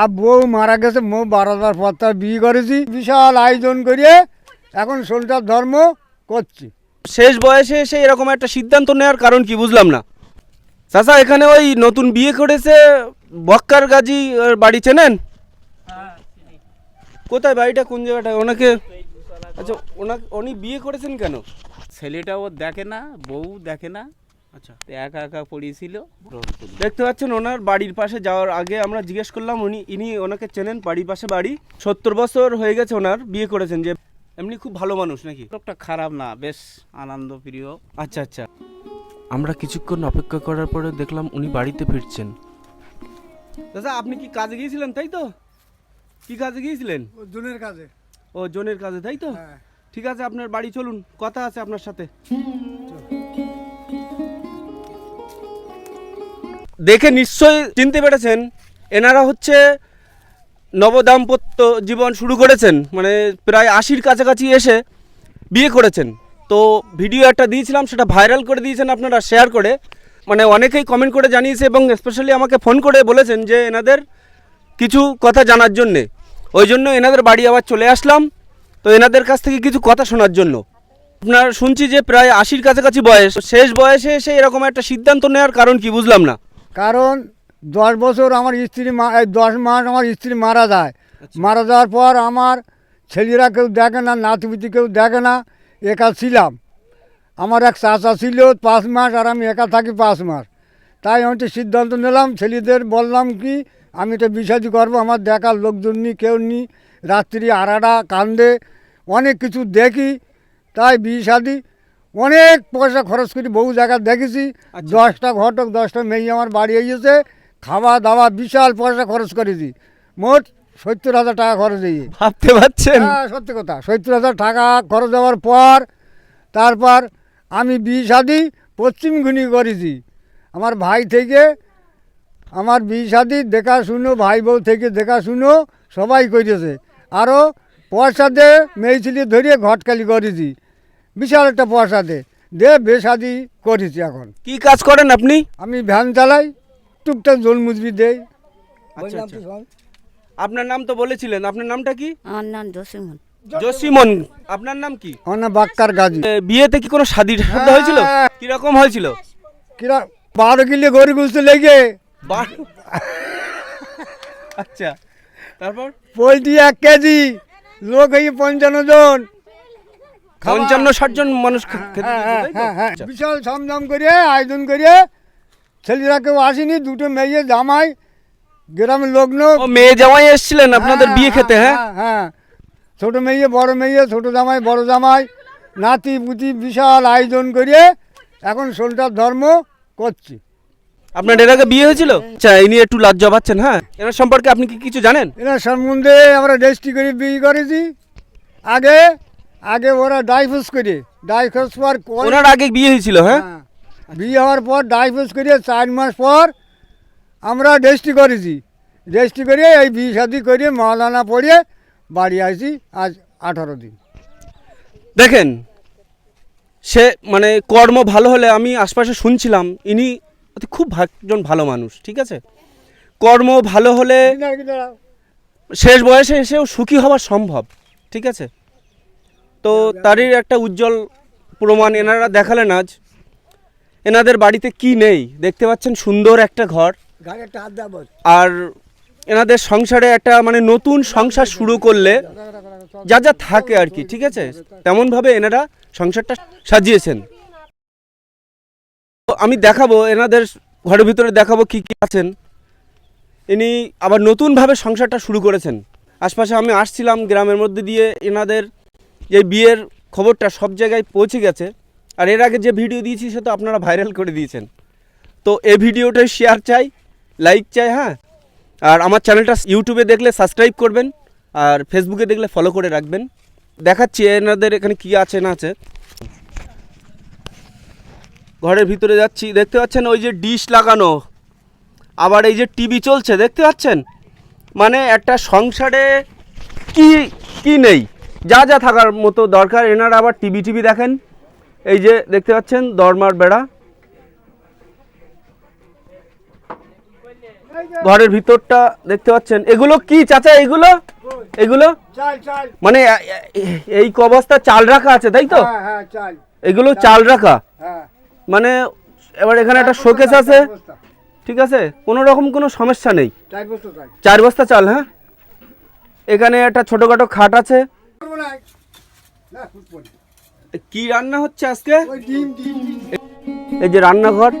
আর বউ মারা গেছে মো বারো হাজার পর তার বিয়ে করেছি। বিশাল আয়োজন করিয়ে এখন সোলটার ধর্ম করছি। শেষ বয়সে এসে এরকম একটা সিদ্ধান্ত নেওয়ার কারণ কি বুঝলাম না। চাচা এখানে ওই নতুন বিয়ে করেছে বক্কার গাজী বাড়ি চেনেন? কোথায় বাড়িটা? কোন জায়গাটায় ওনাকে আচ্ছা ওনাকে উনি বিয়ে করেছেন কেন? ছেলেটা ও দেখে না বউ দেখে না। আচ্ছা। তো একা একা পড়িয়েছিল। দেখতে পাচ্ছেন ওনার বাড়ির পাশে যাওয়ার আগে আমরা জিজ্ঞেস করলাম উনি ইনি ওনাকে চেনেন বাড়ির পাশে বাড়ি। সত্তর বছর হয়ে গেছে ওনার বিয়ে করেছেন যে এমনি খুব ভালো মানুষ নাকি? লোকটা খারাপ না বেশ আনন্দ প্রিয়। আচ্ছা আচ্ছা। আমরা কিছুক্ষণ অপেক্ষা করার পরে দেখলাম উনি বাড়িতে ফিরছেন। দাদা আপনি কি কাজে গিয়েছিলেন তাই তো? কি কাজে গিয়েছিলেন? জনের কাজে। ও জনের কাজে তাই তো? হ্যাঁ। ঠিক আছে আপনার বাড়ি চলুন কথা আছে আপনার সাথে। দেখে নিশ্চয়ই চিনতে পেরেছেন, এনারা হচ্ছে নবদাম্পত্য জীবন শুরু করেছেন মানে প্রায় আশির কাছাকাছি এসে বিয়ে করেছেন। তো ভিডিও একটা দিয়েছিলাম, সেটা ভাইরাল করে দিয়েছেন আপনারা, শেয়ার করে। মানে অনেকেই কমেন্ট করে জানিয়েছে এবং স্পেশালি আমাকে ফোন করে বলেছেন যে এনাদের কিছু কথা জানার জন্যে। ওই জন্য এনাদের বাড়ি আবার চলে আসলাম। তো এনাদের কাছ থেকে কিছু কথা শোনার জন্য। আপনার শুনছি যে প্রায় আশির কাছাকাছি বয়স। শেষ বয়সে এসে এরকম একটা সিদ্ধান্ত নেওয়ার কারণ কি বুঝলাম না। কারণ দশ বছর আমার স্ত্রী মা- এই দশ মাস আমার স্ত্রী মারা যায়। মারা যাওয়ার পর আমার ছেলেরা কেউ দেখে না নাতিপুতি কেউ দেখে না একা ছিলাম। আমার এক চাচা ছিল পাঁচ মাস আর আমি একা থাকি পাঁচ মাস। তাই আমি তো সিদ্ধান্ত নিলাম ছেলেদের বললাম কি আমি তো বিষাদি করব আমার দেখার লোকজন নি কেউ নি রাত্রি আড়াটা কান্দে অনেক কিছু দেখি তাই বিষাদি অনেক পয়সা খরচ করি বহু জায়গা দেখেছি। দশটা ঘটক দশটা মেয়ে আমার বাড়ি এসেছে খাওয়া দাওয়া বিশাল পয়সা খরচ করেছি। মোট সত্তর হাজার টাকা খরচ হয়েছে। ভাবতে পারছেন? হ্যাঁ সত্যি কথা সত্তর হাজার টাকা খরচ হওয়ার পর তারপর আমি বিয়ে শাদি পশ্চিম ঘুনি করেছি। আমার ভাই থেকে আমার বিয়ে শাদি দেখাশুনো ভাই বউ থেকে দেখাশুনো সবাই করেছে আরও পয়সা দে মেয়ে ছেলে ধরিয়ে ঘটকালি করেছি। বিশাল একটা পয়সা দে। দে বেশাদি করেছি এখন। কি কাজ করেন আপনি? আমি ভ্যান চালাই টুকটাক জল মুজবি দেই। আচ্ছা আচ্ছা। আপনার নাম তো বলেছিলেন আপনার নামটা কি? আমার নাম জসিমন জসিমন আপনার নাম কি? আমার নাম বাক্কার গাজী। এ, বিয়েতে কি কোনো শাদি সাধ্য হয়েছিল? হ্যাঁ। কীরকম হয়েছিল? কিরা বারো কিলো গরু গুলতে লেগে। বা- আচ্ছা। তারপর? পোলট্রি এক কেজি লোক হয়ে পঞ্চান্ন জন। পঞ্চান্ন ষাট জন মানুষ হ্যাঁ? হ্যাঁ, হ্যাঁ। আচ্ছা। বিশাল সামদাম করে আয়োজন করে ছেলেরা কেউ আসেনি দুটো মেয়ে জামাই গ্রামের লোক মেয়ে জামাই এসেছিলেন আপনাদের বিয়ে খেতে হ্যাঁ? হ্যাঁ ছোট মেয়ে বড় মেয়ে ছোট জামাই বড় জামাই নাতি পুতি বিশাল আয়োজন করে এখন সোলটার ধর্ম করছি। আপনার এর আগে বিয়ে হয়েছিল? আচ্ছা এই নিয়ে একটু লজ্জা পাচ্ছেন হ্যাঁ? এনার সম্পর্কে আপনি কি কিছু জানেন? এরা সম্বন্ধে আমরা রেজিস্ট্রি করে বিয়ে করেছি। আগে আগে ওরা ডাইভোর্স করে ডাইভোর্স পর ওনার আগে বিয়ে হয়েছিল হ্যাঁ? হ্যাঁ। বিয়ে হওয়ার পর ডাইভোর্স করে চার মাস পর আমরা রেজিস্ট্রি করেছি। রেজিস্ট্রি করে এই বিয়ে শাদি করে মাওলানা পড়িয়ে বাড়ি আসি আজ আঠারো দিন। দেখেন সে মানে কর্ম ভালো হলে আমি আশপাশে শুনছিলাম ইনি খুব একজন ভালো মানুষ ঠিক আছে? কর্ম ভালো হলে শেষ বয়সে এসেও সুখী হওয়া সম্ভব ঠিক আছে? তো তারই একটা উজ্জ্বল প্রমাণ এনারা দেখালেন আজ। এনাদের বাড়িতে কি নেই? দেখতে পাচ্ছেন সুন্দর একটা ঘর। আর এনাদের সংসারে একটা মানে নতুন সংসার শুরু করলে যা যা থাকে আর কি ঠিক আছে? তেমনভাবে এনারা সংসারটা সাজিয়েছেন। তো আমি দেখাবো এনাদের ঘরের ভিতরে দেখাবো কি কি আছেন। ইনি আবার নতুনভাবে সংসারটা শুরু করেছেন। আশপাশে আমি আসছিলাম গ্রামের মধ্যে দিয়ে এনাদের যে বিয়ের খবরটা সব জায়গায় পৌঁছে গেছে। আর এর আগে যে ভিডিও দিয়েছি সে তো আপনারা ভাইরাল করে দিয়েছেন। তো এই ভিডিওটাই শেয়ার চাই লাইক চাই হ্যাঁ? আর আমার চ্যানেলটা ইউটিউবে দেখলে সাবস্ক্রাইব করবেন, আর ফেসবুকে দেখলে ফলো করে রাখবেন। দেখাচ্ছি এনাদের এখানে কি আছে, না আছে। ঘরের ভিতরে যাচ্ছি, দেখতে পাচ্ছেন ওই যে ডিশ লাগানো। আবার এই যে টিভি চলছে, দেখতে পাচ্ছেন? মানে একটা সংসারে কি কি নেই? যা যা থাকার মতো দরকার। এনারা আবার টিভি টিভি দেখেন। এই যে দেখতে পাচ্ছেন দরমার বেড়া। ঘরের ভিতরটা দেখতে পাচ্ছেন। এগুলো কি চাচা এগুলো? এগুলো? মানে এই ক বস্তা চাল রাখা আছে তাই তো? হ্যাঁ হ্যাঁ এগুলো চাল রাখা? হ্যাঁ। মানে এবার এখানে একটা শোকেস আছে। ঠিক আছে? কোনো রকম কোনো সমস্যা নেই। চার বস্তা চাল হ্যাঁ? এখানে একটা ছোটোখাটো খাট আছে করব না না ফুটবল কি রান্না হচ্ছে আজকে? এই যে রান্নাঘর।